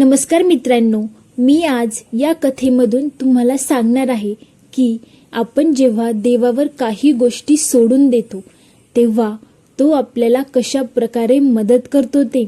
नमस्कार मित्रांनो मी आज या कथेमधून तुम्हाला सांगणार आहे की आपण जेव्हा देवावर काही गोष्टी सोडून देतो तेव्हा तो आपल्याला कशा प्रकारे मदत करतो ते.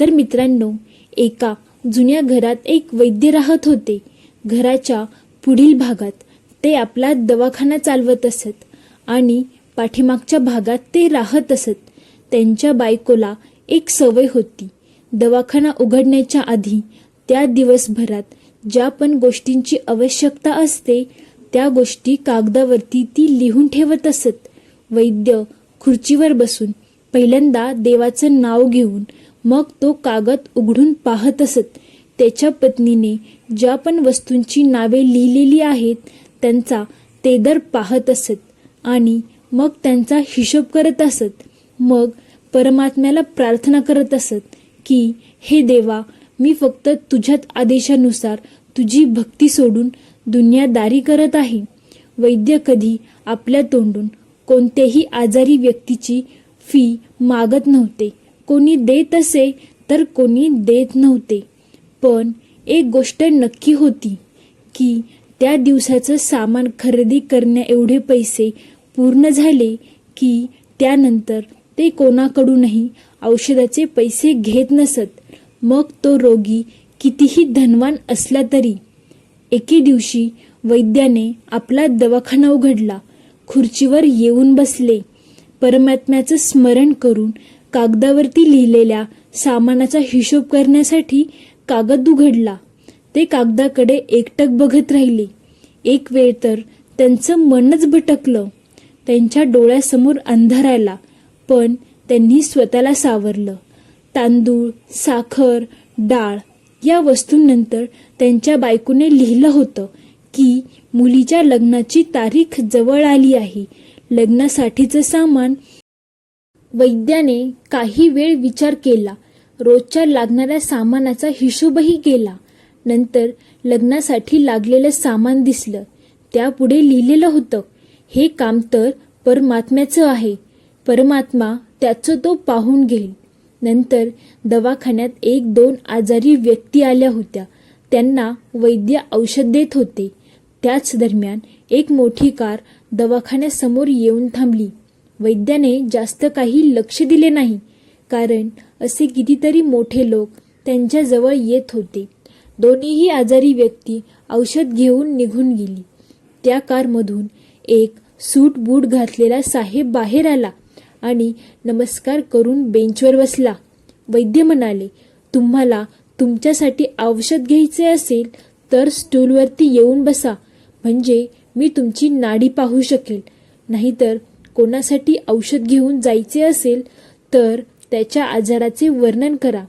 तर मित्रांनो एका जुन्या घरात एक वैद्य राहत होते. घराच्या पुढील भागात ते आपला दवाखाना चालवत असत आणि पाठीमागच्या भागात ते राहत असत. त्यांच्या बायकोला एक सवय होती. दवाखाना उघडण्याच्या आधी त्या दिवसभरात ज्या पण गोष्टींची आवश्यकता असते त्या गोष्टी कागदावरती ती लिहून ठेवत असत. वैद्य खुर्चीवर बसून पहिल्यांदा देवाचं नाव घेऊन मग तो कागद उघडून पाहत असत. त्याच्या पत्नीने ज्या पण वस्तूंची नावे लिहिलेली आहेत त्यांचा ते दर पाहत असत आणि मग त्यांचा हिशोब करत असत. मग परमात्म्याला प्रार्थना करत असत. की हे देवा मी फक्त तुझ्याच आदेशानुसार तुझी भक्ती सोडून दुनियादारी करत आहे. वैद्य कधी आपल्या तोंडून कोणत्याही आजारी व्यक्तीची फी मागत नव्हते. कोणी देत असे तर कोणी देत नव्हते. पण एक गोष्ट नक्की होती की त्या दिवसाचं सामान खरेदी करण्या एवढे पैसे पूर्ण झाले की त्यानंतर ते कोणाकडूनही औषधाचे पैसे घेत नसत. मग तो रोगी कितीही धनवान असला तरी एके दिवशी वैद्याने आपला दवाखाना उघडला. खुर्चीवर येऊन बसले. परमात्म्याचं स्मरण करून कागदावरती लिहिलेल्या सामानाचा हिशोब करण्यासाठी कागद उघडला. ते कागदाकडे एकटक बघत राहिले. एक वेळ तर त्यांचं मनच भटकलं. त्यांच्या डोळ्यासमोर अंधारायला आला पण त्यांनी स्वतःला सावरलं. तांदूळ साखर डाळ या वस्तूंनंतर त्यांच्या बायकोने लिहिलं होतं की मुलीच्या लग्नाची तारीख जवळ आली आहे. लग्नासाठीचं सामान वैद्याने काही वेळ विचार केला. रोजच्या लागणाऱ्या सामानाचा हिशोबही केला. नंतर लग्नासाठी लागलेलं सामान दिसलं. त्यापुढे लिहिलेलं होतं हे काम तर परमात्म्याचं आहे. परमात्मा त्याचं तो पाहून घेईल. नंतर दवाखान्यात एक दोन आजारी व्यक्ती आल्या होत्या. त्यांना वैद्य औषध देत होते. त्याच दरम्यान एक मोठी कार दवाखान्यासमोर येऊन थांबली. वैद्याने जास्त काही लक्ष दिले नाही कारण असे कितीतरी मोठे लोक त्यांच्याजवळ येत होते. दोन्हीही आजारी व्यक्ती औषध घेऊन निघून गेली. त्या कारमधून एक सूट बूट घातलेला साहेब बाहेर आला. आणि नमस्कार करून बेंचवर बसला. वैद्य म्हणाले तुम्हाला तुमच्यासाठी औषध घ्यायचे असेल तर स्टूलवरती येऊन बसा. म्हणजे मी तुमची नाडी पाहू शकेल. नाहीतर कोणासाठी औषध घेऊन जायचे असेल तर त्याच्या आजाराचे वर्णन करा.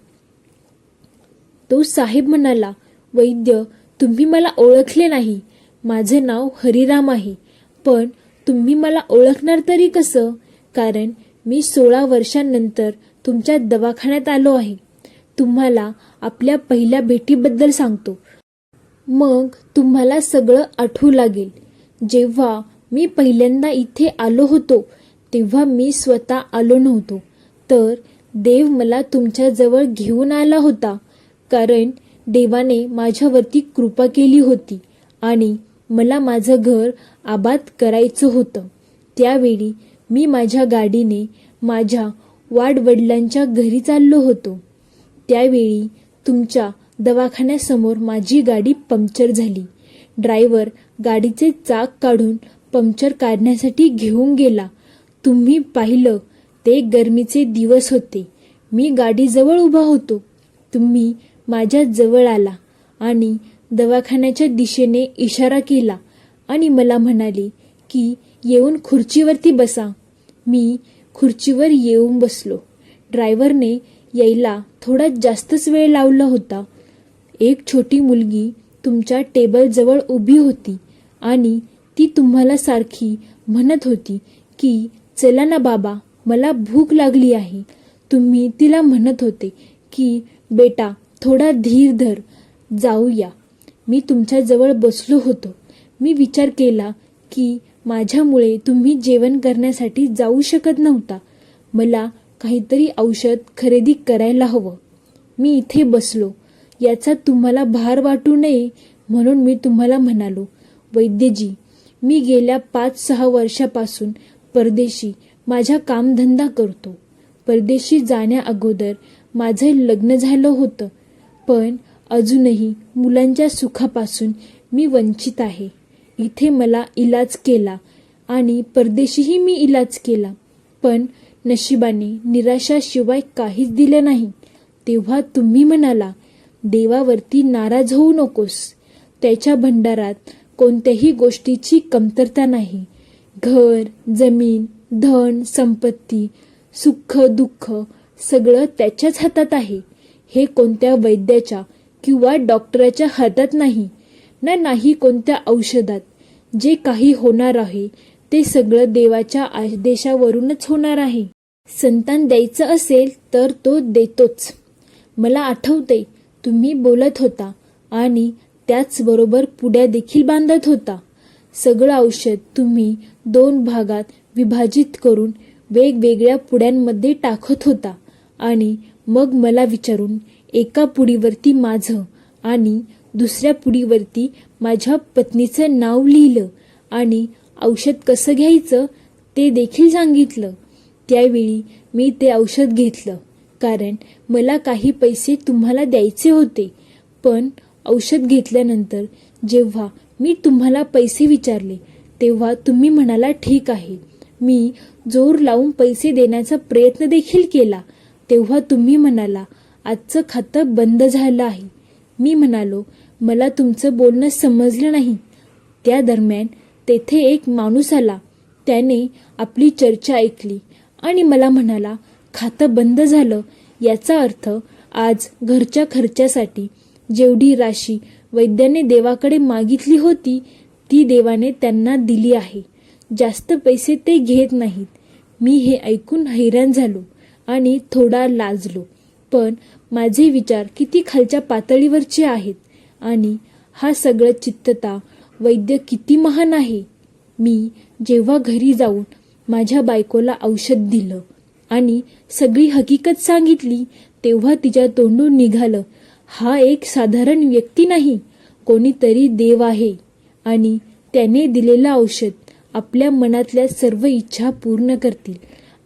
तो साहेब म्हणाला वैद्य तुम्ही मला ओळखले नाही. माझे नाव हरिराम आहे. पण तुम्ही मला ओळखणार तरी कसं? कारण मी सोळा वर्षांनंतर तुमच्या दवाखान्यात आलो आहे. तुम्हाला आपल्या पहिल्या भेटीबद्दल सांगतो. मग तुम्हाला सगळं आठवू लागेल. जेव्हा मी पहिल्यांदा इथे आलो होतो तेव्हा मी स्वतः आलो नव्हतो. तर देव मला तुमच्याजवळ घेऊन आला होता कारण देवाने माझ्यावरती कृपा केली होती आणि मला माझं घर आबाद करायचं होतं. त्यावेळी मी माझ्या गाडीने माझ्या वाडवडिलांच्या घरी चाललो होतो. त्यावेळी तुमच्या दवाखान्यासमोर माझी गाडी पंक्चर झाली. ड्रायव्हर गाडीचे चाक काढून पंक्चर काढण्यासाठी घेऊन गेला. तुम्ही पाहिलं ते गरमीचे दिवस होते. मी गाडीजवळ उभा होतो. तुम्ही माझ्या जवळ आला आणि दवाखान्याच्या दिशेने इशारा केला आणि मला म्हणाले की येऊन खुर्चीवरती बसा. मी खुर्चीवर येऊन बसलो. ड्रायव्हरने यायला थोडा जास्तच वेळ लावला होता. एक छोटी मुलगी तुमच्या टेबलजवळ उभी होती आणि ती तुम्हाला सारखी म्हणत होती की चला ना बाबा मला भूक लागली आहे. तुम्ही तिला म्हणत होते की बेटा थोडा धीर धर जाऊया. मी तुमच्याजवळ बसलो होतो. मी विचार केला की माझ्यामुळे तुम्ही जेवण करण्यासाठी जाऊ शकत नव्हता. मला काहीतरी औषध खरेदी करायला हवं. मी इथे बसलो. याचा तुम्हाला भार वाटू नये म्हणून मी तुम्हाला म्हणालो वैद्यजी मी गेल्या पाच सहा वर्षापासून परदेशी माझा कामधंदा करतो. परदेशी जाण्या अगोदर माझं लग्न झालं होतं पण अजूनही मुलांच्या सुखापासून मी वंचित आहे. इथे मला इलाज केला आणि परदेशीही मी इलाज केला. पण नशिबाने निराशाशिवाय काहीच दिलं नाही. तेव्हा तुम्ही म्हणाला देवावरती नाराज होऊ नकोस. त्याच्या भंडारात कोणत्याही गोष्टीची कमतरता नाही. घर जमीन धन संपत्ती सुख दुःख सगळं त्याच्याच हातात आहे. हे कोणत्या वैद्याच्या किंवा डॉक्टराच्या हातात नाही. ना नाही कोणत्या औषधात. जे काही होणार आहे ते सगळं देवाच्या आदेशावरूनच होणार आहे. संतान द्यायचं असेल तर तो देतोच. मला आठवते तुम्ही बोलत होता आणि त्याचबरोबर पुड्या देखील बांधत होता. सगळं औषध तुम्ही दोन भागात विभाजित करून वेगवेगळ्या पुड्यांमध्ये टाकत होता आणि मग मला विचारून एका पुडीवरती माझं आणि दुसऱ्या पुडीवरती माझ्या पत्नीचं नाव लिहिलं आणि औषध कसं घ्यायचं ते देखील सांगितलं. त्यावेळी मी ते औषध घेतलं कारण मला काही पैसे तुम्हाला द्यायचे होते. पण औषध घेतल्यानंतर जेव्हा मी तुम्हाला पैसे विचारले तेव्हा तुम्ही म्हणाला ठीक आहे मी जोर लावून पैसे देण्याचा प्रयत्न देखील केला. तेव्हा तुम्ही म्हणाला आजचं खातं बंद झालं आहे. मी म्हणालो मला तुमचं बोलणं समजलं नाही. त्या दरम्यान तेथे एक माणूस आला. त्याने आपली चर्चा ऐकली आणि मला म्हणाला खातं बंद झालं. याचा अर्थ आज घरच्या खर्चासाठी जेवढी राशी वैद्याने देवाकडे मागितली होती ती देवाने त्यांना दिली आहे. जास्त पैसे ते घेत नाहीत. मी हे ऐकून हैराण झालो आणि थोडा लाजलो. पण माझे विचार किती खालच्या पातळीवरचे आहेत? आणि हा सगळं चित्तता वैद्य किती महान आहे. मी जेव्हा घरी जाऊन माझ्या बायकोला औषध दिलं आणि सगळी हकीकत सांगितली तेव्हा तिच्या तोंडून निघालं हा एक साधारण व्यक्ती नाही कोणीतरी देव आहे. आणि त्याने दिलेलं औषध आपल्या मनातल्या सर्व इच्छा पूर्ण करतील.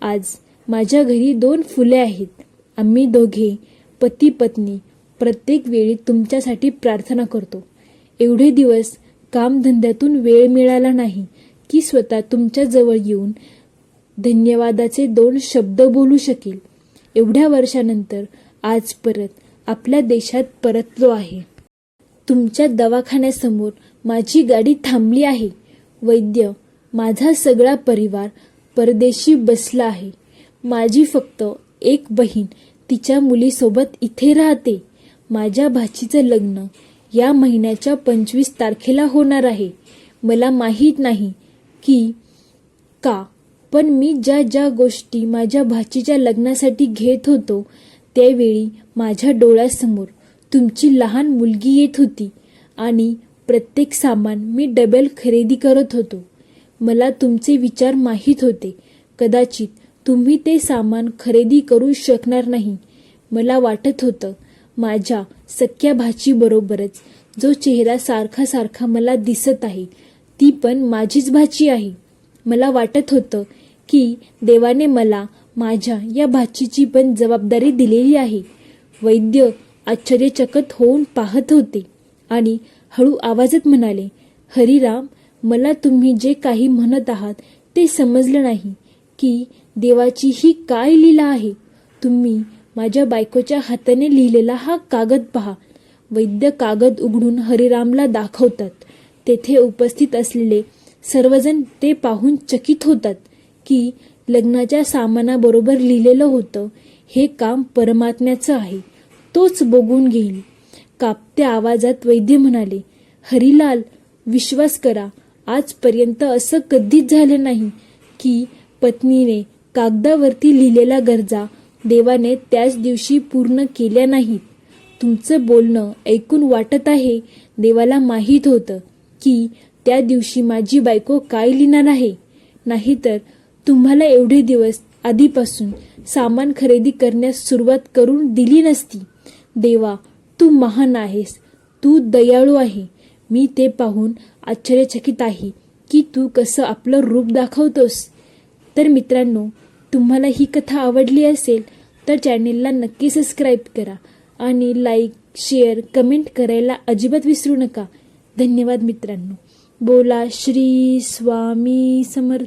आज माझ्या घरी दोन फुले आहेत. आम्ही दोघे पती पत्नी प्रत्येक वेळी तुमच्यासाठी प्रार्थना करतो. एवढे दिवस कामधंद्यातून वेळ मिळाला नाही की स्वतः तुमच्याजवळ येऊन धन्यवादाचे दोन शब्द बोलू शकेल. एवढ्या वर्षानंतर आज परत आपल्या देशात परतलो आहे. तुमच्या दवाखान्यासमोर माझी गाडी थांबली आहे. वैद्य माझा सगळा परिवार परदेशी बसला आहे. माझी फक्त एक बहीण तिच्या मुलीसोबत इथे राहते. माझ्या भाचीचं लग्न या महिन्याच्या पंचवीस तारखेला होणार आहे. मला माहीत नाही की का पण मी ज्या ज्या गोष्टी माझ्या भाचीच्या लग्नासाठी घेत होतो त्यावेळी माझ्या डोळ्यासमोर तुमची लहान मुलगी येत होती आणि प्रत्येक सामान मी डबल खरेदी करत होतो. मला तुमचे विचार माहीत होते. कदाचित तुम्ही ते सामान खरेदी करू शकणार नाही. मला वाटत होतं माझ्या सख्या भाचीबरोबरच जो चेहरा सारखा सारखा मला दिसत आहे ती पण माझीच भाची आहे. मला वाटत होतं की देवाने मला माझ्या या भाचीची पण जबाबदारी दिलेली आहे. वैद्य आश्चर्यचकित होऊन पाहत होते आणि हळू आवाजात म्हणाले हरिराम मला तुम्ही जे काही म्हणत आहात ते समजलं नाही की देवाची ही काय लीला आहे. तुम्ही माझ्या बायकोच्या हाताने लिहिलेला हा कागद पहा. वैद्य कागद उघडून हरिरामला दाखवतात. तेथे उपस्थित असलेले सर्वजण ते पाहून चकित होतात की लग्नाच्या सामानाबरोबर लिहिलेलं होतं हे काम परमात्म्याचं आहे. तोच बघून घेईल. कापत्या आवाजात वैद्य म्हणाले हरिलाल विश्वास करा आजपर्यंत असं कधीच झालं नाही की पत्नीने कागदावरती लिहिलेला गरजा देवाने त्याच दिवशी पूर्ण केल्या नाहीत. तुमचं बोलणं ऐकून वाटत आहे देवाला माहीत होतं की त्या दिवशी माझी बायको काय लिहिणार आहे. नाहीतर तुम्हाला एवढे दिवस आधीपासून सामान खरेदी करण्यास सुरुवात करून दिली नसती. देवा तू महान आहेस. तू दयाळू आहे. मी ते पाहून आश्चर्यचकित आहे की तू कसं आपलं रूप दाखवतोस. तर मित्रांनो तुम्हाला ही कथा आवडली असेल तर चॅनेलला नक्की सबस्क्राईब करा आणि लाईक शेअर कमेंट करायला अजिबात विसरू नका. धन्यवाद मित्रांनो. बोला श्री स्वामी समर्थ